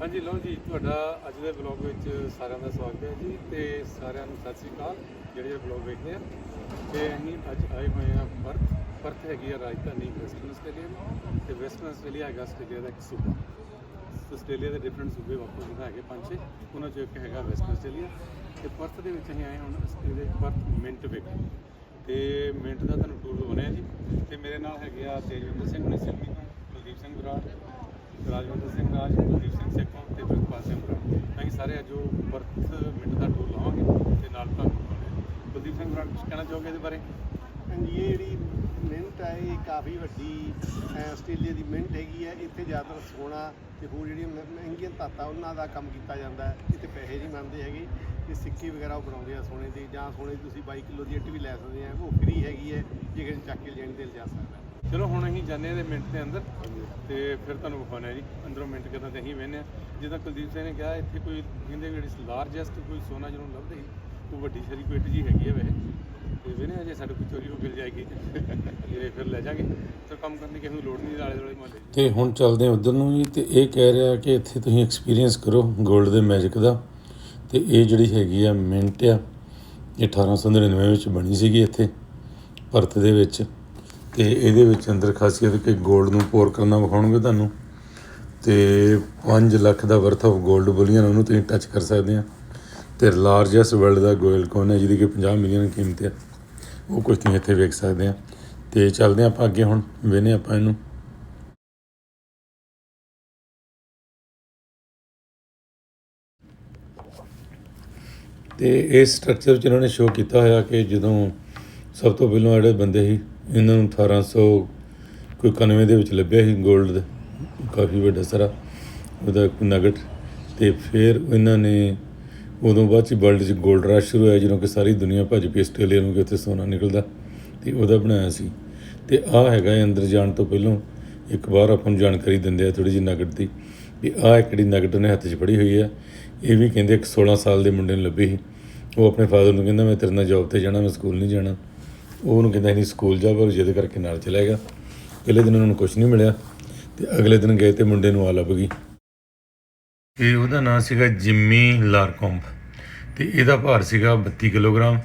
ਹਾਂਜੀ, ਲਓ ਜੀ, ਤੁਹਾਡਾ ਅੱਜ ਦੇ ਵਲੌਗ ਵਿੱਚ ਸਾਰਿਆਂ ਦਾ ਸਵਾਗਤ ਹੈ ਜੀ ਤੇ ਸਾਰਿਆਂ ਨੂੰ ਸਤਿ ਸ੍ਰੀ ਅਕਾਲ, ਜਿਹੜੇ ਇਹ ਵਲੌਗ ਵੇਖਦੇ ਆ। ਤੇ ਅਸੀਂ ਅੱਜ ਆਏ ਹੋਏ ਆ ਪਰਥ ਪਰਥ ਹੈਗੀ ਆ ਰਾਜਧਾਨੀ ਵੈਸਟਰਨ ਆਸਟ੍ਰੇਲੀਆ ਦੀ ਤੇ ਵੈਸਟਰਨ ਆਸਟ੍ਰੇਲੀਆ ਹੈਗਾ ਆਸਟ੍ਰੇਲੀਆ ਦਾ ਇੱਕ ਸੂਬਾ। ਆਸਟ੍ਰੇਲੀਆ ਦੇ ਡਿਫਰੈਂਟ ਸੂਬੇ ਵਾਪਸ ਜਿਹਦਾ ਹੈਗੇ ਪੰਜ ਛੇ, ਉਹਨਾਂ ਚੋਂ ਇੱਕ ਹੈਗਾ ਵੈਸਟਰਨ ਆਸਟ੍ਰੇਲੀਆ ਤੇ ਪਰਥ ਦੇ ਵਿੱਚ ਅਸੀਂ ਆਏ ਹੁਣ ਇਹਦੇ ਪਰਥ ਮਿੰਟ ਵੇਖ ਤੇ ਮਿੰਟ ਦਾ ਤੁਹਾਨੂੰ ਟੂਰ ਬਣਿਆ ਜੀ। ਤੇ ਮੇਰੇ ਨਾਲ ਹੈਗੇ ਆ ਤੇਜਵਿੰਦਰ ਸਿੰਘ ਹੁਣੀ ਸਿਲਮੀ ਕੁਲਦੀਪ ਸਿੰਘ ਬਰਾੜ ਰਾਜਵਿੰਦਰ ਸਿੰਘ ਰਾਜ, ਕੁਲਦੀਪ ਸਿੰਘ ਸੇਖੋਂ ਤੇ ਪ੍ਰਿਤਪਾਲ ਸਿੰਘ ਬਰਾੜ। ਅਸੀਂ ਸਾਰੇ ਅੱਜ ਉਹ ਪਰਥ ਮਿੰਟ ਦਾ ਟੂਰ ਲਾਵਾਂਗੇ ਤੇ ਨਾਲ ਤੁਹਾਨੂੰ ਦਿਖਾਉਣੇ ਕੁਲਦੀਪ ਸਿੰਘ ਬਰਾੜ ਕੁਝ ਕਹਿਣਾ ਚਾਹੋਗੇ ਇਹਦੇ ਬਾਰੇ? ਹਾਂਜੀ, ਇਹ ਜਿਹੜੀ ਮਿੰਟ ਹੈ ਇਹ ਕਾਫੀ ਵੱਡੀ ਆਸਟ੍ਰੇਲੀਆ ਦੀ ਮਿੰਟ ਹੈਗੀ ਹੈ ਇੱਥੇ ਜ਼ਿਆਦਾਤਰ ਸੋਨਾ ਤੇ ਹੋਰ ਜਿਹੜੀਆਂ ਮਹਿ- ਮਹਿੰਗੀਆਂ ਧਾਤਾਂ ਉਹਨਾਂ ਦਾ ਕੰਮ ਕੀਤਾ ਜਾਂਦਾ ਹੈ। ਇੱਥੇ ਪੈਸੇ ਨਹੀਂ ਮੰਨਦੇ ਹੈਗੇ ਤੇ ਸਿੱਕੇ ਵਗੈਰਾ ਉਹ ਬਣਾਉਂਦੇ ਆ ਸੋਨੇ ਦੀ। ਜਾਂ ਸੋਨੇ ਦੀ ਤੁਸੀਂ 22 ਕਿਲੋ ਦੀ ਇੱਟ ਵੀ ਲੈ ਸਕਦੇ ਆ, ਉਹ ਫ੍ਰੀ ਹੈਗੀ ਹੈ, ਜੇ ਕਿਸੇ ਨੇ ਚੱਕ ਕੇ ਲੈਣ ਦੇ ਲਿਜਾ ਸਕਦਾ। ਚਲੋ, ਹੁਣ ਅਸੀਂ ਜਾਂਦੇ ਹਾਂ ਇਹਦੇ ਮਿੰਟ ਦੇ ਅੰਦਰ। ਤੇ ਫਿਰ ਤੁਹਾਨੂੰ ਵਿਖਾਉਣਾ ਜੀ, ਅੰਦਰੋਂ ਮਿੰਟ ਕਿਦਾਂ ਤੇ ਅਸੀਂ ਵੇਖਦੇ ਹਾਂ। ਜਿੱਦਾਂ ਕੁਲਦੀਪ ਸਿੰਘ ਨੇ ਕਿਹਾ, ਇੱਥੇ ਕੋਈ ਕਹਿੰਦੇ ਜਿਹੜੀ ਲਾਰਜੈਸਟ ਕੋਈ ਸੋਨਾ ਜਿਹਨੂੰ ਲੱਭਦੇ ਸੀ, ਉਹ ਵੱਡੀ ਸਾਰੀ ਕੋਈ ਜੀ ਹੈਗੀ ਹੈ ਵੈਸੇ। ਤੇ ਵੇਨੇ ਜੇ ਸਾਡੇ ਕੋਲ ਚੋਰੀ ਹੋ ਮਿਲ ਜਾਏਗੀ। ਤੇ ਫਿਰ ਲੈ ਜਾਾਂਗੇ। ਤੇ ਕੰਮ ਕਰਨ ਦੀ ਕਿਸੇ ਨੂੰ ਲੋੜ ਨਹੀਂ ਆਲੇ ਦੁਆਲੇ ਮੁਹੱਲੇ ਤੇ ਹੁਣ ਚੱਲਦੇ ਹਾਂ ਉਧਰ ਨੂੰ ਜੀ, ਤੇ ਇਹ ਕਹਿ ਰਿਹਾ ਕਿ ਇੱਥੇ ਤੁਸੀਂ ਐਕਸਪੀਰੀਅੰਸ ਕਰੋ 골ਡ ਦੇ ਮੈਜਿਕ ਦਾ। ਤੇ ਇਹ ਜਿਹੜੀ ਹੈਗੀ ਆ ਮਿੰਟ ਆ, ਇਹ 1899 ਵਿੱਚ ਬਣੀ ਸੀਗੀ ਇੱਥੇ, ਭਾਰਤ ਦੇ ਵਿੱਚ। ਤੇ ਇਹਦੇ ਵਿੱਚ ਅੰਦਰ ਖਾਸੀਅਤ ਕਿ 골ਡ ਨੂੰ ਪੋਰ ਕਰਨਾ ਵਿਖਾਉਣਗੇ ਤੁਹਾਨੂੰ ਤੇ 5 ਲੱਖ ਦਾ ਵਰਥ ਆਫ 골ਡ ਬੁਲੀਅਨ ਉਹਨੂੰ ਤੁਸੀਂ ਟੱਚ ਕਰ ਸਕਦੇ ਆ। ਤੇ ਲਾਰਜੈਸਟ ਵਰਲਡ ਦਾ ਗੋਇਲ ਕੋਨ ਹੈ, ਜਿਹਦੀ ਕਿ 50 ਮਿਲੀਅਨ ਕੀਮਤ ਹੈ। ਉਹ ਕੁਝ ਤੁਸੀਂ ਇੱਥੇ ਵੇਖ ਸਕਦੇ ਆ। ਤੇ ਚੱਲਦੇ ਹਾਂ ਆਪਾਂ ਅੱਗੇ ਹੁਣ ਵੇਨੇ ਆਪਾਂ ਇਹਨੂੰ। ਤੇ ਇਸ ਸਟਰਕਚਰ ਵਿੱਚ ਇਹਨਾਂ ਨੇ ਸ਼ੋਅ ਕੀਤਾ ਹੋਇਆ ਕਿ ਜਦੋਂ ਸਭ ਤੋਂ ਪਹਿਲਾਂ ਜਿਹੜੇ ਬੰਦੇ ਸੀ ਇਹਨਾਂ ਨੂੰ 1800 ਕੋਈ 91 ਦੇ ਵਿੱਚ ਲੱਭਿਆ ਸੀ 골ਡ ਦਾ। ਕਾਫੀ ਵੱਡਾ ਸਾਰਾ ਉਹਦਾ ਨਗਟ। ਤੇ ਫਿਰ ਇਹਨਾਂ ਨੇ ਉਦੋਂ ਬਾਅਦ ਚ ਵਰਲਡ 'ਚ 골ਡ ਰਸ਼ ਸ਼ੁਰੂ ਹੋਇਆ, ਜਦੋਂ ਕਿ ਸਾਰੀ ਦੁਨੀਆ ਭੱਜ ਪਈ ਆਸਟ੍ਰੇਲੀਆ ਨੂੰ, ਕਿ ਉੱਥੇ ਸੋਨਾ ਨਿਕਲਦਾ। ਤੇ ਉਹਦਾ ਬਣਾਇਆ ਸੀ। ਤੇ ਆਹ ਹੈਗਾ ਹੈ ਅੰਦਰ ਜਾਣ ਤੋਂ ਪਹਿਲਾਂ ਇੱਕ ਵਾਰ ਆਪਾਂ ਨੂੰ ਜਾਣਕਾਰੀ ਦਿੰਦੇ ਆ ਥੋੜੀ ਜਿਹੀ ਨਗਟ ਦੀ, ਵੀ ਆਹ ਇੱਕ ਜਿਹੜੀ ਨਗਟ ਉਹਨੇ ਹੱਥ 'ਚ ਫੜੀ ਹੋਈ ਆ, ਇਹ ਵੀ ਕਹਿੰਦੇ ਇੱਕ 16 ਸਾਲ ਦੇ ਮੁੰਡੇ ਨੂੰ ਲੱਭੀ ਸੀ। ਉਹ ਆਪਣੇ ਫਾਦਰ ਨੂੰ ਕਹਿੰਦਾ, ਮੈਂ ਤੇਰੇ ਨਾਲ ਜੌਬ ਤੇ ਜਾਣਾ, ਮੈਂ ਸਕੂਲ ਨਹੀਂ ਜਾਣਾ। ਉਹ ਉਹਨੂੰ ਕਹਿੰਦਾ ਨਹੀਂ ਸਕੂਲ ਜਾ, ਪਰ ਜਿੱਦ ਕਰਕੇ ਨਾਲ ਚਲਾ ਗਿਆ। ਪਹਿਲੇ ਦਿਨ ਉਹਨਾਂ ਨੂੰ ਕੁਝ ਨਹੀਂ ਮਿਲਿਆ ਤੇ ਅਗਲੇ ਦਿਨ ਗਏ ਤੇ ਮੁੰਡੇ ਨੂੰ ਆ ਲੱਭ ਗਈ। ਇਹ ਉਹਦਾ ਨਾਮ ਸੀਗਾ ਜਿੰਮੀ ਲਾਰਕੋਂਪ ਤੇ ਇਹਦਾ ਭਾਰ ਸੀਗਾ 32 ਕਿਲੋਗ੍ਰਾਮ।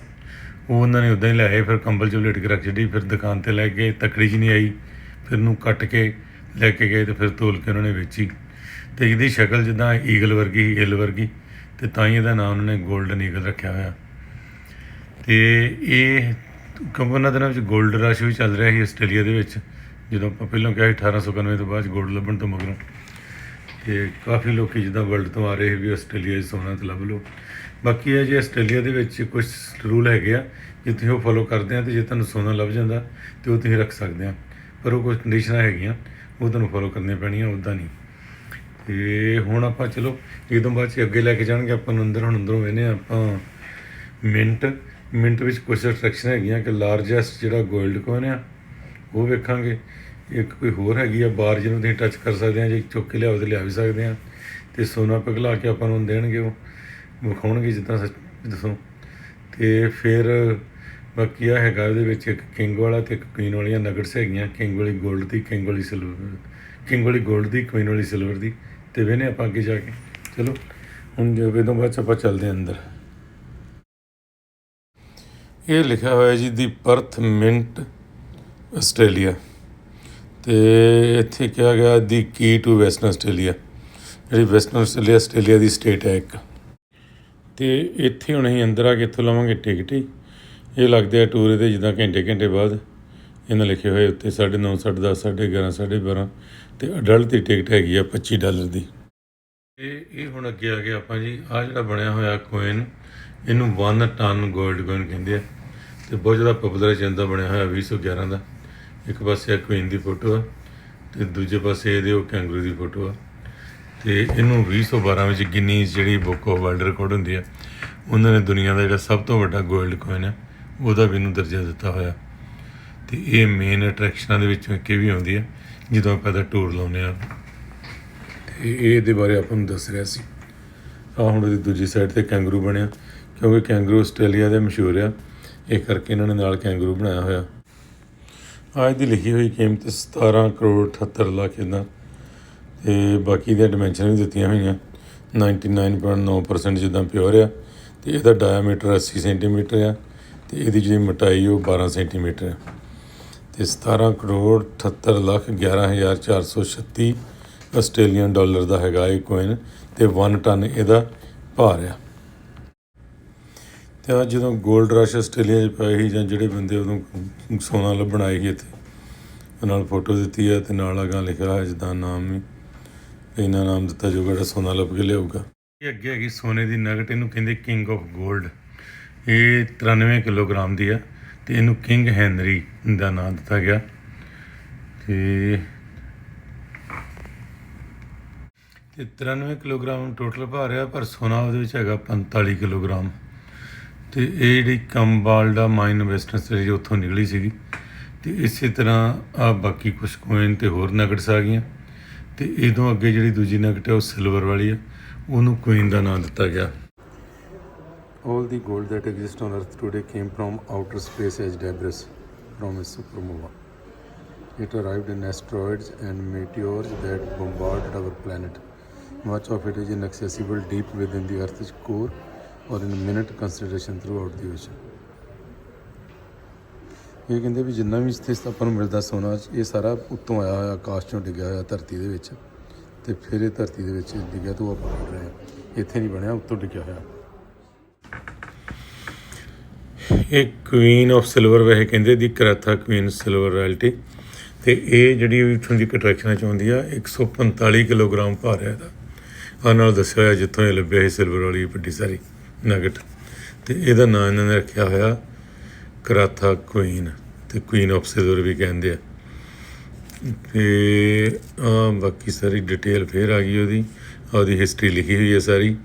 ਉਹ ਉਹਨਾਂ ਨੇ ਉਦਾਂ ਹੀ ਲਿਆਏ, ਫਿਰ ਕੰਬਲ 'ਚ ਲੇਟ ਕੇ ਰੱਖ ਛੱਡੀ, ਫਿਰ ਦੁਕਾਨ ਤੇ ਲੈ ਕੇ ਤਕੜੀ 'ਚ ਨਹੀਂ ਆਈ, ਫਿਰ ਨੂੰ ਕੱਟ ਕੇ ਲੈ ਕੇ ਗਏ ਤੇ ਫਿਰ ਤੋਲ ਕੇ ਉਹਨਾਂ ਨੇ ਵੇਚੀ। ਤੇ ਇਹਦੀ ਸ਼ਕਲ ਜਿੱਦਾਂ ਈਗਲ ਵਰਗੀ ਇਲ ਵਰਗੀ, ਤੇ ਤਾਂ ਹੀ ਇਹਦਾ ਨਾਮ ਉਹਨਾਂ ਨੇ 골ਡਨ ਈਗਲ ਰੱਖਿਆ ਹੋਇਆ। ਤੇ ਇਹ ਕਿਉਂਕਿ ਉਹਨਾਂ ਦਿਨਾਂ ਵਿੱਚ 골ਡ ਰਸ਼ ਵੀ ਚੱਲ ਰਿਹਾ ਸੀ ਆਸਟ੍ਰੇਲੀਆ ਦੇ ਵਿੱਚ। ਜਦੋਂ ਆਪਾਂ ਪਹਿਲਾਂ ਕਿਹਾ ਸੀ 1891 ਤੋਂ ਬਾਅਦ 골ਡ ਲੱਭਣ ਤੋਂ ਮਗਰੋਂ। ਤੇ ਕਾਫੀ ਲੋਕੀ ਜਿੱਦਾਂ ਵਰਲਡ ਤੋਂ ਆ ਰਹੇ ਸੀ ਵੀ ਆਸਟ੍ਰੇਲੀਆ 'ਚ ਸੋਨਾ ਤੇ ਲੱਭ ਲਓ। ਬਾਕੀ ਇਹ ਜੇ ਆਸਟ੍ਰੇਲੀਆ ਦੇ ਵਿੱਚ ਕੁਝ ਰੂਲ ਹੈਗੇ ਆ, ਜੇ ਤੁਸੀਂ ਉਹ ਫੋਲੋ ਕਰਦੇ ਆ ਤੇ ਜੇ ਤੁਹਾਨੂੰ ਸੋਨਾ ਲੱਭ ਜਾਂਦਾ, ਤੇ ਉਹ ਤੁਸੀਂ ਰੱਖ ਸਕਦੇ ਆ। ਪਰ ਉਹ ਕੁਝ ਕੰਡੀਸ਼ਨਾਂ ਹੈਗੀਆਂ, ਉਹ ਤੁਹਾਨੂੰ ਫੋਲੋ ਕਰਨੀਆਂ ਪੈਣੀਆਂ ਉੱਦਾਂ ਨਹੀਂ। ਤੇ ਹੁਣ ਆਪਾਂ ਚਲੋ ਇੱਕਦਮ ਬਾਅਦ ਚ ਅੱਗੇ ਲੈ ਕੇ ਜਾਣਗੇ, ਆਪਾਂ ਨੂੰ ਅੰਦਰ, ਹੁਣ ਅੰਦਰੋਂ ਵੇਨੇ ਆਪਾਂ। ਮਿੰਟ ਮਿੰਟ ਵਿੱਚ ਕੁਝ ਅਟਰੈਕਸ਼ਨ ਹੈਗੀਆਂ ਕਿ ਲਾਰਜੈਸਟ ਜਿਹੜਾ ਗੋਲਡ ਕੋਨ ਆ, ਉਹ ਵੇਖਾਂਗੇ। ਇੱਕ ਕੋਈ ਹੋਰ ਹੈਗੀ ਆ ਬਾਰ ਜਿਹਨੂੰ ਤੁਸੀਂ ਟੱਚ ਕਰ ਸਕਦੇ ਆ, ਜੇ ਚੁੱਕ ਕੇ ਲਿਆਓ ਲਿਆ ਵੀ ਸਕਦੇ ਆ। ਤੇ ਸੋਨਾ ਪਿਘਲਾ ਕੇ ਆਪਾਂ ਨੂੰ ਦੇਣਗੇ ਉਹ, ਵਿਖਾਉਣਗੇ ਜਿੱਦਾਂ ਦੱਸੋ। ਤੇ ਫਿਰ ਬਾਕੀ ਆ ਹੈਗਾ ਇਹਦੇ ਵਿੱਚ ਇੱਕ ਕਿੰਗ ਵਾਲਾ ਤੇ ਇੱਕ ਕੁਈਨ ਵਾਲੀਆਂ ਨਗਰਸ ਹੈਗੀਆਂ। ਕਿੰਗ ਵਾਲੀ ਗੋਲਡ ਦੀ ਕਿੰਗ ਵਾਲੀ ਸਿਲਵਰ ਕਿੰਗ ਵਾਲੀ ਗੋਲਡ ਦੀ ਕੁਈਨ ਵਾਲੀ ਸਿਲਵਰ ਦੀ। ਤੇ ਵੇਨੇ ਆਪਾਂ ਅੱਗੇ ਜਾ ਕੇ। ਚਲੋ, ਹੁਣ ਜਦੋਂ ਬਾਅਦ ਆਪਾਂ ਚੱਲਦੇ ਅੰਦਰ। ਇਹ ਲਿਖਿਆ ਹੋਇਆ ਜੀ ਦੀ ਪਰਥ ਮਿੰਟ, ਆਸਟ੍ਰੇਲੀਆ। ਤੇ ਇੱਥੇ ਕਿਹਾ ਗਿਆ ਦੀ ਕੀ ਟੂ ਵੈਸਟਰਨ ਆਸਟ੍ਰੇਲੀਆ। ਜਿਹੜੀ ਵੈਸਟਰਨ ਆਸਟ੍ਰੇਲੀਆ ਆਸਟ੍ਰੇਲੀਆ ਦੀ ਸਟੇਟ ਹੈ ਇੱਕ। ਤੇ ਇੱਥੇ ਹੁਣ ਅਸੀਂ ਅੰਦਰ ਆ ਕੇ ਇੱਥੋਂ ਲਵਾਂਗੇ ਟਿਕਟ ਹੀ। ਇਹ ਲੱਗਦੇ ਆ ਟੂਰ ਦੇ ਜਿੱਦਾਂ ਘੰਟੇ ਘੰਟੇ ਬਾਅਦ ਇਹਨਾਂ ਲਿਖੇ ਹੋਏ ਉੱਤੇ 9.5 10 11 12.5 ਤੇ ਅਡਲਟ ਦੀ ਟਿਕਟ ਹੈਗੀ ਆ 25 ਡਾਲਰ ਦੀ। ਇਹ ਇਹ ਹੁਣ ਅੱਗੇ ਆ ਗਿਆ ਆਪਾਂ ਜੀ ਆ ਜਿਹੜਾ ਬਣਿਆ ਹੋਇਆ ਕੋਇਨ ਇਹਨੂੰ 1 ਟਨ 골ਡ ਕੋਇਨ ਕਹਿੰਦੇ ਆ। ਤੇ ਬਹੁਤ ਜ਼ਿਆਦਾ ਪਪੂਲਰ ਚੰਦਾ ਬਣਿਆ ਹੋਇਆ 2011 ਦਾ। ਇੱਕ ਪਾਸੇ ਆ ਕੁਈਨ ਦੀ ਫੋਟੋ ਆ, ਤੇ ਦੂਜੇ ਪਾਸੇ ਇਹਦੇ ਉਹ ਕੈਂਗਰੂ ਦੀ ਫੋਟੋ ਆ। ਤੇ ਇਹਨੂੰ 2012 ਵਿੱਚ ਗਿਨੀਜ਼ ਜਿਹੜੀ ਬੁੱਕ ਆਫ ਵਰਲਡ ਰਿਕਾਰਡ ਹੁੰਦੀ ਆ, ਉਹਨਾਂ ਨੇ ਦੁਨੀਆ ਦਾ ਜਿਹੜਾ ਸਭ ਤੋਂ ਵੱਡਾ 골ਡ ਕੋਇਨ ਹੈ ਉਹਦਾ ਵੀ ਇਹਨੂੰ ਦਰਜਾ ਦਿੱਤਾ ਹੋਇਆ। ਤੇ ਇਹ ਮੇਨ ਅਟਰੈਕਸ਼ਨਾਂ ਦੇ ਵਿੱਚੋਂ ਇੱਕ ਇਹ ਵੀ ਆਉਂਦੀ ਹੈ ਜਦੋਂ ਆਪਾਂ ਦਾ ਟੂਰ ਲਾਉਂਦੇ ਆ। ਤੇ ਇਹ ਇਹਦੇ ਬਾਰੇ ਆਪਾਂ ਨੂੰ ਦੱਸ ਰਿਹਾ ਸੀ। ਆ ਹੁਣ ਉਹਦੀ ਦੂਜੀ ਸਾਈਡ ਤੇ ਕੈਂਗਰੂ ਬਣਿਆ। ਕਿਉਂਕਿ ਕੈਂਗਰੂ ਆਸਟ੍ਰੇਲੀਆ ਦੇ ਮਸ਼ਹੂਰ ਆ। ਇਹ ਕਰਕੇ ਇਹਨਾਂ ਨੇ ਨਾਲ ਕੈਂਗਰੂ ਬਣਾਇਆ ਹੋਇਆ। ਆ ਦੀ ਲਿਖੀ ਹੋਈ ਕੀਮਤ 17 ਕਰੋੜ 78 ਲੱਖ ਇਦਾਂ ਤੇ ਬਾਕੀ ਦੀਆਂ ਡਾਈਮੈਂਸ਼ਨ ਵੀ ਦਿੱਤੀਆਂ ਹੋਈਆਂ। 99.9% ਜਿੱਦਾਂ ਪਿਓਰ ਆ। ਤੇ ਇਹਦਾ ਡਾਇਆਮੀਟਰ 80 ਸੈਂਟੀਮੀਟਰ ਆ। ਤੇ ਇਹਦੀ ਜਿਹੜੀ ਮੋਟਾਈ ਉਹ 12 ਸੈਂਟੀਮੀਟਰ ਆ। ਤੇ 17 ਕਰੋੜ 78 ਲੱਖ 11436 ਆਸਟ੍ਰੇਲੀਅਨ ਡਾਲਰ ਦਾ ਹੈਗਾ ਇਹ ਕੋਇਨ ਤੇ 1 ਟਨ ਇਹਦਾ ਭਾਰ ਆ। ਤੇ ਆ ਜਦੋਂ 골ਡ ਰਸ਼ ਆਸਟ੍ਰੇਲੀਆ 'ਚ ਪਏ ਸੀ ਜਾਂ ਜਿਹੜੇ ਬੰਦੇ ਉਦੋਂ ਸੋਨਾ ਲੱਭਣ ਆਏ ਸੀ ਇੱਥੇ ਨਾਲ ਫੋਟੋ ਦਿੱਤੀ ਹੈ ਤੇ ਨਾਲ ਅਗਾਂ ਲਿਖਿਆ ਹੈ ਜਿੱਦਾਂ ਨਾਮ ਵੀ ਇਹਨਾਂ ਨਾਮ ਦਿੱਤਾ ਜਾਊਗਾ ਜਿਹੜਾ ਸੋਨਾ ਲੱਭ ਕੇ ਲਿਆਊਗਾ। ਇਹ ਅੱਗੇ ਹੈਗੀ ਸੋਨੇ ਦੀ ਨਗਟ, ਇਹਨੂੰ ਕਹਿੰਦੇ ਕਿੰਗ ਆਫ 골ਡ ਇਹ 93 ਕਿਲੋਗ੍ਰਾਮ ਦੀ ਆ, ਤੇ ਇਹਨੂੰ ਕਿੰਗ ਹੈਨਰੀ ਦਾ ਨਾਮ ਦਿੱਤਾ ਗਿਆ। ਤੇ ਤੇ 93 ਕਿਲੋਗ੍ਰਾਮ ਟੋਟਲ ਭਾਰ ਆ ਪਰ ਸੋਨਾ ਉਹਦੇ ਵਿੱਚ ਹੈਗਾ 45 ਕਿਲੋਗ੍ਰਾਮ। ਤੇ ਇਹ ਜਿਹੜੀ ਕੰਬਾਲ ਦਾ ਮਾਈਨ ਇਨਵੈਸਟਮੈਂਟ ਜਿਹੜੀ ਉੱਥੋਂ ਨਿਕਲੀ ਸੀਗੀ ਤੇ ਇਸੇ ਤਰ੍ਹਾਂ ਆ ਬਾਕੀ ਕੁਝ ਕੋਇਨ ਤੇ ਹੋਰ ਨਗਟਸ ਆ ਗਈਆਂ ਤੇ ਇਹਦੋਂ ਅੱਗੇ ਜਿਹੜੀ ਦੂਜੀ ਨਗਟ ਹੈ ਉਹ ਸਿਲਵਰ ਵਾਲੀ ਆ ਉਹਨੂੰ ਕੁਈਨ ਦਾ ਨਾਮ ਦਿੱਤਾ ਗਿਆ All the gold that exists on Earth today came from outer space as debris from a supernova. It arrived in asteroids and meteors that bombarded our planet. Much of it is inaccessible deep within the Earth's core or in minute minute throughout the ਵਿੱਚ ਇਹ ਕਹਿੰਦੇ ਵੀ ਜਿੰਨਾ ਵੀ ਇੱਥੇ ਆਪਾਂ ਨੂੰ ਮਿਲਦਾ ਸੋਨਾ, ਇਹ ਸਾਰਾ ਉੱਤੋਂ ਆਇਆ ਹੋਇਆ, ਆਕਾਸ਼ ਚੋਂ ਡਿੱਗਿਆ ਹੋਇਆ ਧਰਤੀ ਦੇ ਵਿੱਚ। ਤੇ ਫਿਰ ਇਹ ਧਰਤੀ ਦੇ ਵਿੱਚ ਡਿੱਗਿਆ ਤੋਂ ਆਪਾਂ ਕੱਢ ਰਹੇ ਹਾਂ। ਇੱਥੇ ਨਹੀਂ ਬਣਿਆ, ਉੱਤੋਂ ਡਿੱਗਿਆ ਹੋਇਆ। ਇਹ ਕੁਈਨ ਆਫ ਸਿਲਵਰ ਵੈਸੇ ਕਹਿੰਦੇ ਦੀ ਕਰਾਥਾ ਕੁਈਨ ਸਿਲਵਰ ਰਾਇਲਟੀ ਤੇ ਇਹ ਜਿਹੜੀ ਇਥੋਂ ਦੀ ਅਟਰੈਕਸ਼ਨਾਂ ਚ ਆਉਂਦੀ ਆ 145 ਕਿਲੋਗ੍ਰਾਮ ਭਾਰ ਹੈ ਇਹਦਾ। ਆ ਨਾਲ ਦੱਸਿਆ ਹੋਇਆ ਜਿੱਥੋਂ ਇਹ ਲੱਭਿਆ ਸੀ ਸਿਲਵਰ ਵਾਲੀ ਵੱਡੀ ਸਾਰੀ। ਨਗਟ। ਤੇ ਇਹਦਾ ਨਾਮ ਇਹਨਾਂ ਨੇ ਰੱਖਿਆ ਹੋਇਆ, ਕਰਾਥਾ ਕੁਈਨ ਤੇ ਕੁਈਨ ਆਫ ਸਿਲਵਰ ਵੀ ਕਹਿੰਦੇ ਆ। ਤੇ ਆ ਬਾਕੀ ਸਾਰੀ ਡਿਟੇਲ ਫੇਰ ਆ ਗਈ ਉਹਦੀ ਉਹਦੀ ਹਿਸਟਰੀ ਲਿਖੀ ਹੋਈ ਹੈ ਸਾਰੀ।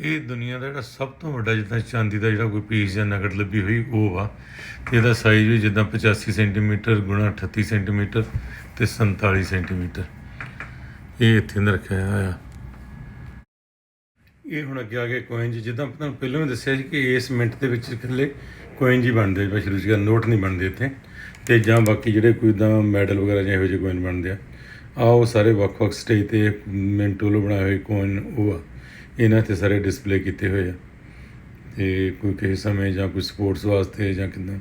ਇਹ ਦੁਨੀਆ ਦਾ ਜਿਹੜਾ ਸਭ ਤੋਂ ਵੱਡਾ ਜਿੱਦਾਂ ਚਾਂਦੀ ਦਾ ਜਿਹੜਾ ਕੋਈ ਪੀਸ ਜਾਂ ਨਗਟ ਲੱਭੀ ਹੋਈ, ਉਹ ਵਾ ਤੇ ਇਹਦਾ ਸਾਈਜ਼ ਵੀ ਜਿੱਦਾਂ 85 ਸੈਂਟੀਮੀਟਰ ਗੁਣਾ 38 ਸੈਂਟੀਮੀਟਰ ਤੇ 47 ਸੈਂਟੀਮੀਟਰ। ਇਹ ਇੱਥੇ ਨਾ ਰੱਖਿਆ ਹੋਇਆ। ਇਹ ਹੁਣ ਅੱਗੇ ਆ ਗਏ ਕੋਇਨ ਜੀ ਜਿੱਦਾਂ ਤੁਹਾਨੂੰ ਪਹਿਲਾਂ ਵੀ ਦੱਸਿਆ ਸੀ ਕਿ ਇਸ ਮਿੰਟ ਦੇ ਵਿੱਚ ਇਕੱਲੇ ਕੋਇਨ ਜੀ ਬਣਦੇ ਆ ਸ਼ੁਰੂ ਚ ਨੋਟ ਨਹੀਂ ਬਣਦੇ ਇੱਥੇ ਤੇ ਜਾਂ ਬਾਕੀ ਜਿਹੜੇ ਕੋਈ ਦਾ ਮੈਡਲ ਵਗੈਰਾ ਜਾਂ ਇਹੋ ਜਿਹੇ ਕੋਇਨ ਬਣਦੇ ਆ ਆ ਉਹ ਸਾਰੇ ਵੱਖ-ਵੱਖ ਸਟੇਜ ਤੇ ਮਿੰਟ ਵੱਲੋਂ ਬਣਾਏ ਹੋਏ ਕੋਇਨ ਉਹ ਆ ਇਹਨਾਂ ਤੇ ਸਾਰੇ ਡਿਸਪਲੇ ਕੀਤੇ ਹੋਏ ਆ ਤੇ ਕੋਈ ਕਿਸੇ ਸਮੇਂ ਜਾਂ ਕੋਈ ਸਪੋਰਟਸ ਵਾਸਤੇ ਜਾਂ ਕਿੱਦਾਂ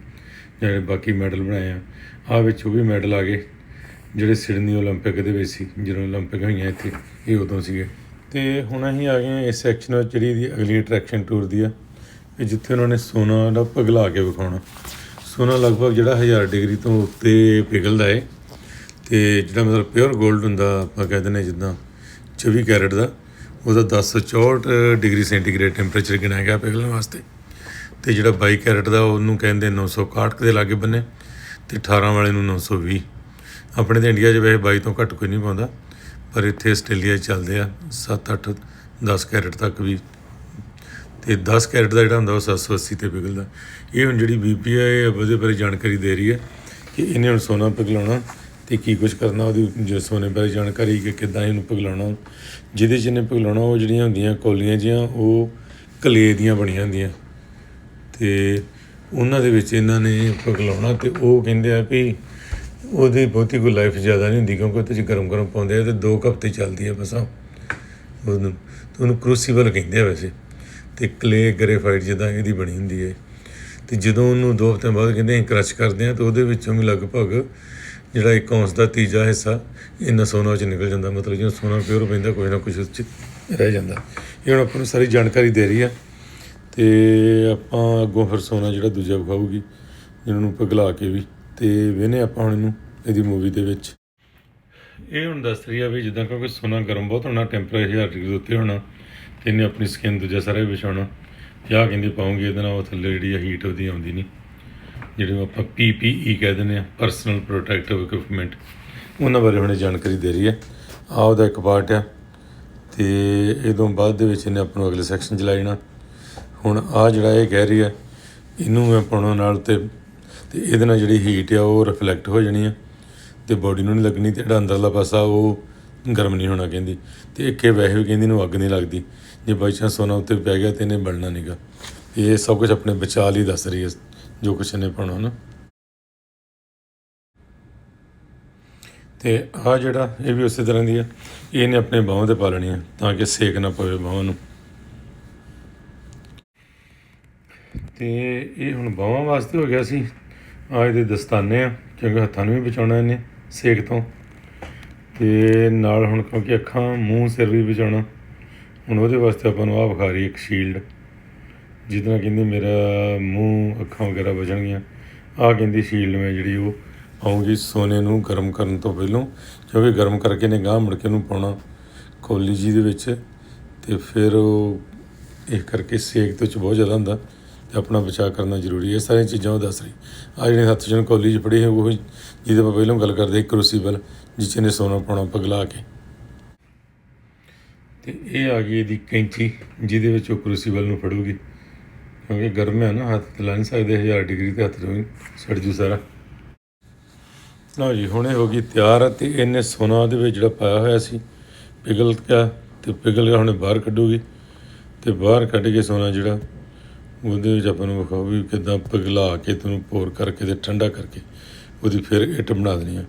ਜਿਹੜੇ ਬਾਕੀ ਮੈਡਲ ਬਣਾਏ ਆ ਆ ਵਿੱਚ ਉਹ ਵੀ ਮੈਡਲ ਆ ਗਏ ਜਿਹੜੇ ਸਿਡਨੀ 올림픽 ਦੇ ਵਿੱਚ ਸੀ ਜਦੋਂ 올림픽 ਹੋਈਆਂ ਇੱਥੇ ਇਹ ਉਦੋਂ ਸੀਗੇ ਤੇ ਹੁਣ ਅਸੀਂ ਆ ਗਏ ਹਾਂ ਇਸ ਸੈਕਸ਼ਨ ਵਿੱਚ ਜਿਹੜੀ ਦੀ ਅਗਲੀ ਅਟਰੈਕਸ਼ਨ ਟੂਰ ਦੀ ਆ ਕਿ ਜਿੱਥੇ ਉਹਨਾਂ ਨੇ ਸੋਨਾ ਦਾ ਪਿਘਲਾ ਕੇ ਵਿਖਾਉਣਾ। ਸੋਨਾ ਲਗਭਗ ਜਿਹੜਾ 1000 ਡਿਗਰੀ ਤੋਂ ਉੱਤੇ ਪਿਘਲਦਾ ਏ, ਤੇ ਜਿਹੜਾ ਮਤਲਬ ਪਿਓਰ 골ਡ ਹੁੰਦਾ, ਆਪਾਂ ਕਹਿੰਦੇ ਨੇ ਜਿੱਦਾਂ 24 ਕੈਰਟ ਦਾ, ਉਹਦਾ 1064 ਡਿਗਰੀ ਸੈਂਟੀਗ੍ਰੇਡ ਟੈਂਪਰੇਚਰ ਗਿਣਿਆ ਗਿਆ ਪਿਘਲਣ ਵਾਸਤੇ। ਤੇ ਜਿਹੜਾ 22 ਕੈਰਟ ਦਾ, ਉਹਨੂੰ ਕਹਿੰਦੇ 961 ਦੇ ਲਾਗੇ ਬੰਨੇ, ਤੇ 18 ਵਾਲੇ ਨੂੰ 920 ਆਪਣੇ ਤੇ ਇੰਡੀਆ 'ਚ ਵੈਸੇ 22 ਤੋਂ ਘੱਟ ਕੋਈ ਨਹੀਂ ਪਾਉਂਦਾ। ਪਰ ਇੱਥੇ ਆਸਟ੍ਰੇਲੀਆ 'ਚ ਚੱਲਦੇ ਆ 7 8 10 ਕੈਰਟ ਤੱਕ ਵੀ। ਤੇ 10 ਕੈਰਟ ਦਾ ਜਿਹੜਾ ਹੁੰਦਾ ਉਹ 780 ਤੇ ਪਿਘਲਦਾ। ਇਹ ਹੁਣ ਜਿਹੜੀ ਬੀਪੀਆਈ ਹੈ ਉਹਦੇ ਬਾਰੇ ਜਾਣਕਾਰੀ ਦੇ ਰਹੀ ਹੈ ਕਿ ਇਹਨੇ ਹੁਣ ਸੋਨਾ ਪਿਘਲਾਉਣਾ ਤੇ ਕੀ ਕੁਝ ਕਰਨਾ, ਉਹਦੀ ਜੋ ਸੋਨੇ ਬਾਰੇ ਜਾਣਕਾਰੀ ਕਿ ਕਿੱਦਾਂ ਇਹਨੂੰ ਪਿਘਲਾਉਣਾ। ਜਿਹਦੇ 'ਚ ਇਹਨੇ ਪਿਘਲਾਉਣਾ, ਉਹ ਜਿਹੜੀਆਂ ਹੁੰਦੀਆਂ ਕੌਲੀਆਂ ਜੀਆਂ ਉਹ ਕਲੇ ਦੀਆਂ ਬਣੀਆਂ ਹੁੰਦੀਆਂ। ਤੇ ਉਹਨਾਂ ਦੇ ਵਿੱਚ ਇਹਨਾਂ ਨੇ ਪਿਘਲਾਉਣਾ ਤੇ ਉਹ ਕਹਿੰਦੇ ਆ ਵੀ ਉਹਦੀ ਬਹੁਤੀ ਕੋਈ ਲਾਈਫ ਜ਼ਿਆਦਾ ਨਹੀਂ ਹੁੰਦੀ ਕਿਉਂਕਿ ਉਹਦੇ 'ਚ ਗਰਮ ਗਰਮ ਪਾਉਂਦੇ ਆ ਤੇ ਦੋ ਕੁ ਹਫ਼ਤੇ ਚੱਲਦੀ ਆ ਬਸ ਉਹਨੂੰ ਤੇ ਉਹਨੂੰ ਕਰੂਸੀਬਲ ਕਹਿੰਦੇ ਆ ਵੈਸੇ। ਤੇ ਕਲੇ ਗ੍ਰੇਫਾਈਟ ਜਿੱਦਾਂ ਇਹਦੀ ਬਣੀ ਹੁੰਦੀ ਹੈ ਤੇ ਜਦੋਂ ਉਹਨੂੰ ਦੋ ਹਫ਼ਤਿਆਂ ਬਾਅਦ ਕਹਿੰਦੇ ਅਸੀਂ ਕ੍ਰਸ਼ ਕਰਦੇ ਆ, ਤਾਂ ਉਹਦੇ ਵਿੱਚੋਂ ਵੀ ਲਗਭਗ ਜਿਹੜਾ ਇੱਕ ਔਂਸ ਦਾ ਤੀਜਾ ਹਿੱਸਾ ਇਹਨਾਂ ਸੋਨਾ ਚ ਨਿਕਲ ਜਾਂਦਾ। ਮਤਲਬ ਜਦੋਂ ਸੋਨਾ ਪਿਓਰ ਪੈਂਦਾ, ਕੋਈ ਨਾ ਕੁਝ ਚ ਰਹਿ ਜਾਂਦਾ। ਇਹ ਹੁਣ ਆਪਾਂ ਨੂੰ ਸਾਰੀ ਜਾਣਕਾਰੀ ਦੇ ਰਹੀ ਆ। ਤੇ ਆਪਾਂ ਅੱਗੋਂ ਫਿਰ ਸੋਨਾ ਜਿਹੜਾ ਦੂਜਾ ਵਿਖਾਊਗੀ, ਜਿਹਨਾਂ ਨੂੰ ਪਗਲਾ ਕੇ ਵੀ ਤੇ ਵੇਨੇ ਆਪਾਂ ਹੁਣ ਇਹਨੂੰ, ਇਹਦੀ ਮੂਵੀ ਦੇ ਵਿੱਚ। ਇਹ ਹੁਣ ਦੱਸ ਰਹੀ ਆ ਵੀ ਜਿੱਦਾਂ ਕਿਉਂਕਿ ਸੋਨਾ ਗਰਮ ਬਹੁਤ ਹੋਣਾ ਟੈਂਪਰੇਚਰ 1000 ਡਿਗਰੀ ਦੇ ਉੱਤੇ ਹੋਣਾ, ਤੇ ਇਹਨੇ ਆਪਣੀ ਸਕਿਨ ਦੂਜਾ ਸਾਰਾ ਵਿਛਾਉਣਾ। ਤੇ ਆਹ ਕਹਿੰਦੀ ਪਾਉਂਗੇ ਇਹਦੇ ਨਾਲ ਉਹ ਥੱਲੇ ਜਿਹੜੀ ਆ ਹੀਟ ਉਹਦੀ ਆਉਂਦੀ ਨਹੀਂ ਜਿਹੜੇ ਨੂੰ ਆਪਾਂ PPE ਕਹਿ ਦਿੰਦੇ ਆ ਪਰਸਨਲ ਪ੍ਰੋਟੈਕਟਿਵ ਇਕਵਿਪਮੈਂਟ ਉਹਨਾਂ ਬਾਰੇ ਹੁਣੇ ਜਾਣਕਾਰੀ ਦੇ ਰਹੀ ਹੈ ਆ ਉਹਦਾ ਇੱਕ ਪਾਰਟ ਆ। ਤੇ ਇਹਦੋਂ ਬਾਅਦ ਦੇ ਵਿੱਚ ਇਹਨੇ ਆਪਾਂ ਨੂੰ ਅਗਲੇ ਸੈਕਸ਼ਨ ਚ ਲੈ ਜਾਣਾ। ਹੁਣ ਆ ਜਿਹੜਾ ਇਹ ਕਹਿ ਰਹੀ ਹੈ ਇਹਨੂੰ ਮੈਂ ਪਾਉਣਾ ਨਾਲ ਤੇ ਤੇ ਇਹਦੇ ਨਾਲ ਜਿਹੜੀ ਹੀਟ ਆ ਉਹ ਰਿਫਲੈਕਟ ਹੋ ਜਾਣੀ ਆ ਤੇ ਬੋਡੀ ਨੂੰ ਨਹੀਂ ਲੱਗਣੀ ਤੇ ਜਿਹੜਾ ਅੰਦਰਲਾ ਪਾਸਾ ਉਹ ਗਰਮ ਨਹੀਂ ਹੋਣਾ ਕਹਿੰਦੀ ਤੇ ਇੱਕੇ ਵੈਸੇ ਵੀ ਕਹਿੰਦੀ ਨੂੰ ਅੱਗ ਨਹੀਂ ਲੱਗਦੀ। ਜੇ ਬਾਈ ਚਾਂਸ ਸੋਨਾ ਉੱਤੇ ਪੈ ਗਿਆ ਤੇ ਇਹਨੇ ਬਲਣਾ ਨਹੀਂਗਾ ਇਹ ਸਭ ਕੁਝ ਆਪਣੇ ਬਚਾਅ ਲਈ ਦੱਸ ਰਹੀ ਹੈ, ਜੋ ਕੁਛ ਇਹਨੇ ਪਾਉਣਾ ਨਾ। ਤੇ ਆ ਜਿਹੜਾ, ਇਹ ਵੀ ਉਸੇ ਤਰ੍ਹਾਂ ਦੀ ਆ। ਇਹਨੇ ਆਪਣੇ ਬਾਹਾਂ ਤੇ ਪਾ ਲੈਣੀ ਆ, ਤਾਂ ਕਿ ਸੇਕ ਨਾ ਪਵੇ ਬਾਹਾਂ ਨੂੰ। ਤੇ ਇਹ ਹੁਣ ਬਾਹਾਂ ਵਾਸਤੇ ਹੋ ਗਿਆ ਸੀ। ਆ ਇਹਦੇ ਦਸਤਾਨੇ ਆ ਕਿਉਂਕਿ ਹੱਥਾਂ ਨੂੰ ਵੀ ਬਚਾਉਣਾ ਇਹਨੇ, ਸੇਕ ਤੋਂ। ਤੇ ਨਾਲ ਹੁਣ ਕਿਉਂਕਿ ਅੱਖਾਂ, ਮੂੰਹ, ਸਿਰ ਵੀ ਬਚਾਉਣਾ। ਹੁਣ ਉਹਦੇ ਵਾਸਤੇ ਆਪਾਂ ਨੂੰ ਆ ਵਿਖਾਰੀ ਇੱਕ ਸ਼ੀਲਡ ਜਿਹਦੇ ਨਾਲ ਕਹਿੰਦੀ ਮੇਰਾ ਮੂੰਹ, ਅੱਖਾਂ ਵਗੈਰਾ ਬਚਣਗੀਆਂ। ਆ ਕਹਿੰਦੀ ਸ਼ੀਲਡ ਮੈਂ ਜਿਹੜੀ ਉਹ ਆਉਂਗੀ ਸੋਨੇ ਨੂੰ ਗਰਮ ਕਰਨ ਤੋਂ ਪਹਿਲਾਂ। ਕਿਉਂਕਿ ਗਰਮ ਕਰਕੇ ਨੇ ਗਾਹ ਮੁੜ ਕੇ ਨੂੰ ਪਾਉਣਾ ਕੋਲੀ ਜੀ ਦੇ ਵਿੱਚ। ਤੇ ਫਿਰ ਉਹ ਇਹ ਕਰਕੇ ਸੇਕ ਤੋਂ ਚ ਬਹੁਤ ਜ਼ਿਆਦਾ ਹੁੰਦਾ। ਤੇ ਆਪਣਾ ਬਚਾਅ ਕਰਨਾ ਜ਼ਰੂਰੀ ਹੈ। ਇਹ ਸਾਰੀਆਂ ਚੀਜ਼ਾਂ ਉਹ ਦੱਸ ਰਹੀ। ਆ ਜਿਹੜੇ ਹੱਥ 'ਚ ਕੌਲੀ 'ਚ ਫੜੀ ਹੈ ਉਹ ਜਿਹਦੇ ਆਪਾਂ ਪਹਿਲਾਂ ਗੱਲ ਕਰਦੇ ਕਰੂਸੀਬਲ ਜਿਸ ਨੇ ਸੋਨਾ ਪਾਉਣਾ ਪਗਲਾ ਕੇ। ਤੇ ਇਹ ਆ ਗਈ ਇਹਦੀ ਕੈਂਚੀ, ਜਿਹਦੇ ਵਿੱਚ ਉਹ ਕਰੂਸੀਬਲ ਨੂੰ ਫੜੂਗੀ। ਕਿਉਂਕਿ ਗਰਮ ਹੈ ਨਾ, ਹੱਥ ਤੇ ਲਾ ਨਹੀਂ ਸਕਦੇ 1000 ਡਿਗਰੀ ਤੇ ਹੱਥ ਤੋਂ ਸੜ ਜੂ ਸਾਰਾ। ਲਓ ਜੀ, ਹੁਣੇ ਹੋ ਗਈ ਤਿਆਰ ਤੇ ਇਹਨੇ ਸੋਨਾ ਉਹਦੇ ਵਿੱਚ ਜਿਹੜਾ ਪਾਇਆ ਹੋਇਆ ਸੀ, ਪਿਘਲ ਗਿਆ ਤੇ ਪਿਘਲ ਗਿਆ, ਹੁਣੇ ਬਾਹਰ ਕੱਢੂਗੀ। ਤੇ ਬਾਹਰ ਕੱਢ ਕੇ ਸੋਨਾ ਜਿਹੜਾ ਉਹਦੇ ਵਿੱਚ ਆਪਾਂ ਨੂੰ ਵਿਖਾਓ ਵੀ ਕਿਦਾਂ ਪਿਘਲਾ ਕੇ ਤੈਨੂੰ ਪੋਰ ਕਰਕੇ ਤੇ ਠੰਡਾ ਕਰਕੇ ਉਹਦੀ ਫਿਰ ਇੱਟ ਬਣਾ ਦੇਣੀ ਆ।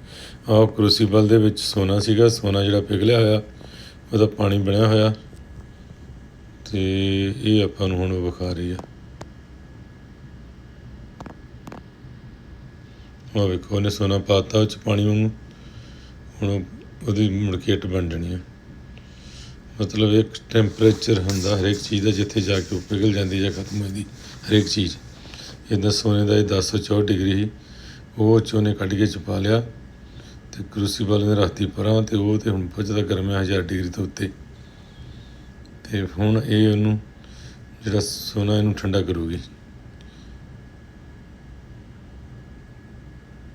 ਆਹ ਕਰੂਸੀਬਲ ਦੇ ਵਿੱਚ ਸੋਨਾ ਸੀਗਾ, ਸੋਨਾ ਜਿਹੜਾ ਪਿਘਲਿਆ ਹੋਇਆ, ਉਹਦਾ ਪਾਣੀ ਬਣਿਆ ਹੋਇਆ। ਤੇ ਇਹ ਆਪਾਂ ਨੂੰ ਹੁਣ ਵਿਖਾ ਰਹੀ ਆ। ਉਹ ਵੇਖੋ, ਉਹਨੇ ਸੋਨਾ ਪਾਤਾ, ਉਹ ਚ ਪਾਣੀ ਵਾਂਗੂ। ਹੁਣ ਉਹਦੀ ਮੁੜ ਕੇ ਇੱਟ ਬਣ ਜਾਣੀ ਆ। ਮਤਲਬ ਇੱਕ ਟੈਂਪਰੇਚਰ ਹੁੰਦਾ ਹਰੇਕ ਚੀਜ਼ ਦਾ, ਜਿੱਥੇ ਜਾ ਕੇ ਉਹ ਪਿਘਲ ਜਾਂਦੀ ਜਾਂ ਖਤਮ ਹੋ ਜਾਂਦੀ, ਹਰੇਕ ਚੀਜ਼। ਇਹਦਾ ਸੋਨੇ ਦਾ ਇਹ 1064 ਡਿਗਰੀ ਸੀ, ਉਹ ਚੋਨੇ ਕੱਢ ਕੇ ਛਪਾ ਲਿਆ ਤੇ ਕਰੂਸੀਬਲ ਨੇ ਰੱਖਤੀ ਪਰਾਂ ਤੇ ਉਹ ਤੇ ਹੁਣ ਬਹੁਤ ਗਰਮਿਆ ਗਰਮ 1000 ਡਿਗਰੀ ਤੋਂ ਉੱਤੇ। ਤੇ ਹੁਣ ਇਹ ਉਹਨੂੰ ਜਿਹੜਾ ਸੋਨਾ ਇਹਨੂੰ ਠੰਡਾ ਕਰੂਗੀ।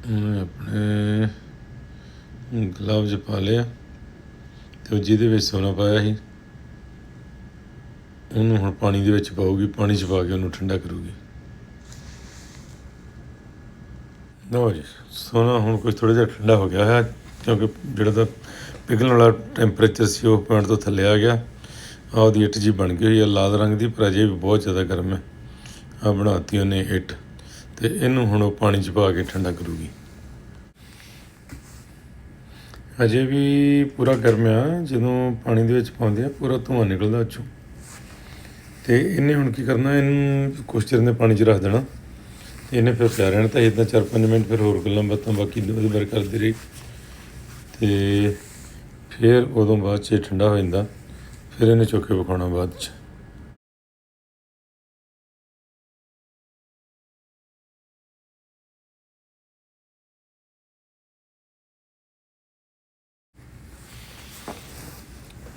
ਉਹਨੇ ਆਪਣੇ ਗਲਵਜ਼ ਪਾ ਲਿਆ। ਤੇ ਜਿਹਦੇ ਵਿੱਚ ਸੋਨਾ ਪਾਇਆ ਸੀ, ਉਹਨੂੰ ਹੁਣ ਪਾਣੀ ਦੇ ਵਿੱਚ ਪਾਉਗੀ ਪਾਣੀ ਚ ਪਾ ਕੇ ਉਹਨੂੰ ਠੰਡਾ ਕਰੂਗੀ। ਲਓ ਜੀ, ਸੋਨਾ ਹੁਣ ਕੁਝ ਥੋੜਾ ਜਿਹਾ ਠੰਡਾ ਹੋ ਗਿਆ ਹੈ, ਕਿਉਂਕਿ ਜਿਹੜਾ ਤਾਂ ਪਿਘਲਣ ਵਾਲਾ ਟੈਂਪਰੇਚਰ ਸੀ, ਉਹ ਪੁਆਇੰਟ ਤੋਂ ਥੱਲੇ ਆ ਗਿਆ। ਆਹ ਉਹਦੀ ਇੱਟ ਜੀ ਬਣ ਗਈ ਹੋਈ ਹੈ, ਲਾਲ ਰੰਗ ਦੀ, ਪਰ ਅਜੇ ਵੀ ਬਹੁਤ ਜ਼ਿਆਦਾ ਗਰਮ ਹੈ। ਆ ਬਣਾਤੀ ਉਹਨੇ ਇੱਟ, ਤੇ ਇਹਨੂੰ ਹੁਣ ਉਹ ਪਾਣੀ ਚ ਪਾ ਕੇ ਠੰਡਾ ਕਰੂਗੀ। ਅਜੇ ਵੀ ਪੂਰਾ ਗਰਮ ਆ, ਜਦੋਂ ਪਾਣੀ ਦੇ ਵਿੱਚ ਪਾਉਂਦੇ ਆ, ਪੂਰਾ ਧੂੰਆਂ ਨਿਕਲਦਾ ਉਹ 'ਚੋਂ ਤੇ ਇਹਨੇ ਹੁਣ ਕੀ ਕਰਨਾ, ਇਹਨੂੰ ਕੁਛ ਚਿਰ ਨੇ ਪਾਣੀ 'ਚ ਰੱਖ ਦੇਣਾ। ਤੇ ਇਹਨੇ ਫਿਰ ਪਿਆ ਰਹਿਣਾ, ਤਾਂ ਇਦਾਂ 4-5 ਮਿੰਟ ਫਿਰ ਹੋਰ ਗੱਲਾਂ ਬਾਤਾਂ ਬਾਕੀ ਉਹਦੇ ਬਾਰੇ ਕਰਦੀ ਰਹੀ। ਤੇ ਫਿਰ ਉਦੋਂ ਬਾਅਦ 'ਚ ਠੰਡਾ ਹੋ ਜਾਂਦਾ। ਫਿਰ ਇਹਨੇ ਚੁੱਕ ਵਿਖਾਉਣਾ ਬਾਅਦ 'ਚ।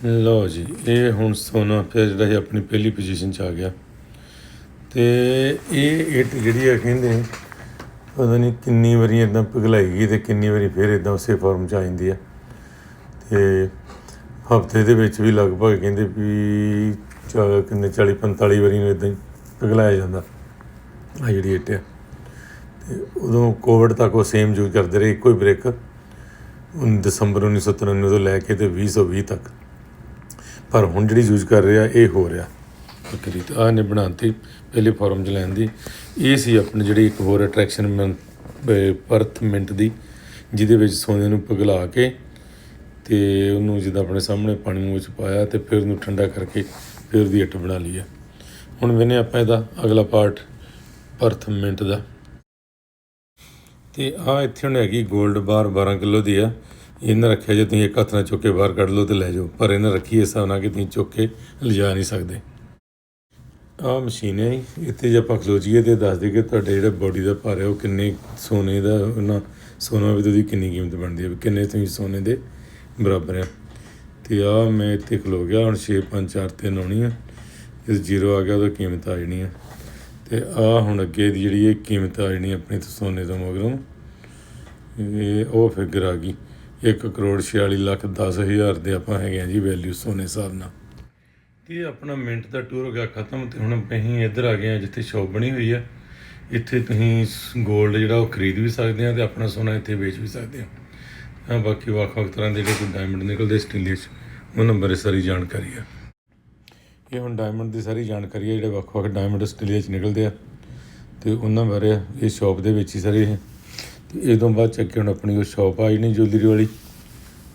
ਲਓ ਜੀ, ਇਹ ਹੁਣ ਸੋਨਾ ਫਿਰ ਜਿਹੜਾ ਹੈ ਆਪਣੀ ਪਹਿਲੀ ਪੋਜੀਸ਼ਨ 'ਚ ਆ ਗਿਆ। ਤੇ ਇਹ ਇੱਟ ਜਿਹੜੀ ਆ ਕਹਿੰਦੇ ਪਤਾ ਨਹੀਂ ਕਿੰਨੀ ਵਾਰੀ ਇਦਾਂ ਪਿਘਲਾਈ ਗਈ ਤੇ ਕਿੰਨੀ ਵਾਰੀ ਫਿਰ ਇਦਾਂ ਉਸੇ ਫਾਰਮ 'ਚ ਆ ਜਾਂਦੀ ਆ। ਤੇ ਹਫ਼ਤੇ ਦੇ ਵਿੱਚ ਵੀ ਲਗਭਗ ਕਹਿੰਦੇ ਵੀ ਚਾ- ਕਿੰਨੇ 40 45 ਵਾਰੀ ਨੂੰ ਇਦਾਂ ਹੀ ਪਿਘਲਾਇਆ ਜਾਂਦਾ ਆ ਜਿਹੜੀ ਇੱਟ ਆ। ਤੇ ਉਦੋਂ ਕੋਵਿਡ ਤੱਕ ਉਹ ਸੇਮ ਯੂਜ਼ ਕਰਦੇ ਰਹੇ, ਇੱਕੋ ਹੀ ਬ੍ਰੇਕ ਦਸੰਬਰ 1993 ਤੋਂ ਲੈ ਕੇ ਤੇ 2020 ਤੱਕ। ਪਰ ਹੁਣ ਜਿਹੜੀ ਯੂਜ਼ ਕਰ ਰਿਹਾ, ਇਹ ਹੋ ਰਿਹਾ। ਬੱਕਰੀ ਤੇ ਆਹ ਨੇ ਬਣਾਤੀ ਪਹਿਲੇ ਫਾਰਮ ਚ ਲੈਣ ਦੀ। ਇਹ ਸੀ ਆਪਣੀ ਜਿਹੜੀ ਇੱਕ ਹੋਰ ਅਟਰੈਕਸ਼ਨ ਪਰਥ ਮਿੰਟ ਦੀ, ਜਿਹਦੇ ਵਿੱਚ ਸੋਨੇ ਨੂੰ ਪਿਘਲਾ ਕੇ ਤੇ ਉਹਨੂੰ ਜਿੱਦਾਂ ਆਪਣੇ ਸਾਹਮਣੇ ਪਾਣੀ ਮੂੰਹ ਵਿੱਚ ਪਾਇਆ ਤੇ ਫਿਰ ਉਹਨੂੰ ਠੰਡਾ ਕਰਕੇ ਫਿਰ ਉਹਦੀ ਇੱਟ ਬਣਾ ਲਈ ਹੈ ਹੁਣ ਵੇਨੇ ਆਪਾਂ ਇਹਦਾ ਅਗਲਾ ਪਾਰਟ ਪਰਥ ਮਿੰਟ ਦਾ। ਤੇ ਆ ਇੱਥੇ ਹੁਣ ਹੈਗੀ 골ਡ ਬਾਰ 12 ਕਿਲੋ ਦੀ ਆ। ਇਹਨਾਂ ਰੱਖਿਆ ਜੇ ਤੁਸੀਂ ਇੱਕ ਹੱਥ ਨਾਲ ਚੁੱਕ ਕੇ ਬਾਹਰ ਕੱਢ ਲਓ ਤੇ ਲੈ ਜਾਓ। ਪਰ ਇਹਨਾਂ ਰੱਖੀ ਇਸ ਹਿਸਾਬ ਨਾਲ ਕਿ ਤੁਸੀਂ ਚੁੱਕ ਕੇ ਲਿਜਾ ਨਹੀਂ ਸਕਦੇ। ਆਹ ਮਸ਼ੀਨ ਹੈ ਜੀ। ਇੱਥੇ ਜੇ ਆਪਾਂ ਖਲੋ ਜਾਈਏ ਤੇ ਦੱਸ ਦੇ ਕਿ ਤੁਹਾਡੇ ਜਿਹੜਾ ਬੋਡੀ ਦਾ ਭਾਰ ਹੈ ਉਹ ਕਿੰਨੇ ਸੋਨੇ ਦਾ ਉਹਨਾਂ ਸੋਨਾ ਵੀ ਤੇ ਉਹਦੀ ਕਿੰਨੀ ਕੀਮਤ ਬਣਦੀ ਹੈ, ਵੀ ਕਿੰਨੇ ਤੁਸੀਂ ਸੋਨੇ ਦੇ ਬਰਾਬਰ ਆ ਤੇ ਆ ਮੈਂ ਇੱਥੇ ਖਲੋ ਗਿਆ, ਹੁਣ 6 5 4 3 ਆਉਣੀ ਆ। ਜੇ ਜ਼ੀਰੋ ਆ ਗਿਆ ਉਹਦਾ ਕੀਮਤ ਆ ਜਾਣੀ ਆ। ਤੇ ਆ ਹੁਣ ਅੱਗੇ ਦੀ ਜਿਹੜੀ ਇਹ ਕੀਮਤ ਆ ਜਾਣੀ ਆਪਣੇ ਤੋਂ ਸੋਨੇ ਤੋਂ ਮਗਰੋਂ, ਇਹ ਉਹ ਫਿਗਰ ਆ ਗਈ 1 ਕਰੋੜ 46 ਲੱਖ 10 ਹਜ਼ਾਰ ਦੇ ਆਪਾਂ ਹੈਗੇ ਆ ਜੀ ਵੈਲਿਊ ਸੋਨੇ ਹਿਸਾਬ ਨਾਲ। ਤੇ ਇਹ ਆਪਣਾ ਮਿੰਟ ਦਾ ਟੂਰ ਹੋ ਗਿਆ, ਖਤਮ ਤੇ ਹੁਣ ਅਸੀਂ ਇੱਧਰ ਆ ਗਏ ਆ ਜਿੱਥੇ ਸ਼ੌਪ ਬਣੀ ਹੋਈ ਆ। ਇੱਥੇ ਤੁਸੀਂ 골ਡ ਜਿਹੜਾ ਉਹ ਖਰੀਦ ਵੀ ਸਕਦੇ ਆ ਤੇ ਆਪਣਾ ਸੋਨਾ ਇੱਥੇ ਵੇਚ ਵੀ ਸਕਦੇ ਆ ਹਾਂ, ਬਾਕੀ ਵੱਖ-ਵੱਖ ਤਰ੍ਹਾਂ ਦੇ ਜਿਹੜੇ ਕੋਈ ਡਾਇਮੰਡ ਨਿਕਲਦੇ ਸਟੀਲੀਅਸ ਉਹਨਾਂ ਬਾਰੇ ਸਾਰੀ ਜਾਣਕਾਰੀ ਆ। ਇਹ ਹੁਣ ਡਾਇਮੰਡ ਦੀ ਸਾਰੀ ਜਾਣਕਾਰੀ ਹੈ ਜਿਹੜੇ ਵੱਖ-ਵੱਖ ਡਾਇਮੰਡ ਸਟੀਲੀਅਸ ਨਿਕਲਦੇ ਆ। ਤੇ ਉਹਨਾਂ ਬਾਰੇ ਇਹ ਸ਼ਾਪ ਦੇ ਵਿੱਚ ਹੀ ਸਾਰੇ ਇਹ। ਤੇ ਇਹ ਤੋਂ ਬਾਅਦ ਚੱਕ ਕੇ ਹੁਣ ਆਪਣੀ ਉਹ ਸ਼ਾਪ ਆਈ ਨਹੀਂ ਜੁਐਲਰੀ ਵਾਲੀ।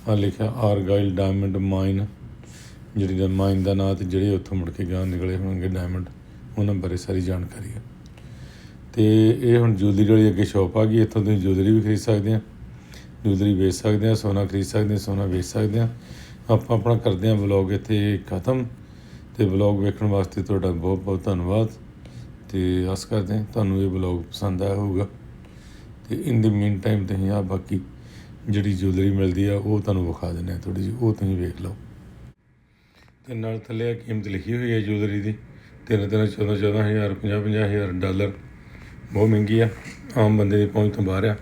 ਆ ਲਿਖਿਆ ਆਰਗਾਈਲ ਡਾਇਮੰਡ ਮਾਈਨ ਜਿਹੜੀ ਦਾ ਮਾਈਨ ਦਾ ਨਾਂ ਤੇ ਜਿਹੜੇ ਉੱਥੋਂ ਮੁੜ ਕੇ ਗਾਂ ਨਿਕਲੇ ਹੋਣਗੇ ਡਾਇਮੰਡ ਉਹਨਾਂ ਬਾਰੇ ਸਾਰੀ ਜਾਣਕਾਰੀ ਹੈ ਤੇ ਇਹ ਹੁਣ ਜੁਐਲਰੀ ਵਾਲੀ ਅੱਗੇ ਸ਼ਾਪ ਆ ਗਈ, ਇੱਥੋਂ ਤੁਸੀਂ ਜੁਐਲਰੀ ਵੀ ਖਰੀਦ ਸਕਦੇ ਆ। ਜੁਐਲਰੀ ਵੇਚ ਸਕਦੇ ਆ, ਸੋਨਾ ਖਰੀਦ ਸਕਦੇ ਆ, ਸੋਨਾ ਵੇਚ ਸਕਦੇ ਆ। ਆਪਾਂ ਆਪਣਾ ਕਰਦੇ ਆ ਵਲੌਗ ਇੱਥੇ ਖਤਮ। ਤੇ ਵਲੌਗ ਵੇਖਣ ਵਾਸਤੇ ਤੁਹਾਡਾ ਬਹੁਤ ਬਹੁਤ ਧੰਨਵਾਦ। ਤੇ ਆਸ ਕਰਦੇ ਹਾਂ ਤੁਹਾਨੂੰ ਇਹ ਵਲੌਗ ਪਸੰਦ ਆਇਆ ਹੋਊਗਾ। ਤੇ ਇਨ ਦੀ ਮੀਨ ਟਾਈਮ ਤੁਸੀਂ ਆ ਬਾਕੀ ਜਿਹੜੀ ਜੁਐਲਰੀ ਮਿਲਦੀ ਆ, ਉਹ ਤੁਹਾਨੂੰ ਵਿਖਾ ਦਿੰਦੇ ਆ ਥੋੜੀ ਜਿਹੀ, ਉਹ ਤੁਸੀਂ ਵੇਖ ਲਓ। ਤੇ ਨਾਲ ਥੱਲੇ ਆ ਕੀਮਤ ਲਿਖੀ ਹੋਈ ਹੈ ਜੁਐਲਰੀ ਦੀ, ਤਿੰਨ ਤਿੰਨ 14 14000 50 50000 ਡਾਲਰ ਬਹੁਤ ਮਹਿੰਗੀ ਆ, ਆਮ ਬੰਦੇ ਦੀ ਪਹੁੰਚ ਤੋਂ ਬਾਹਰ ਆ।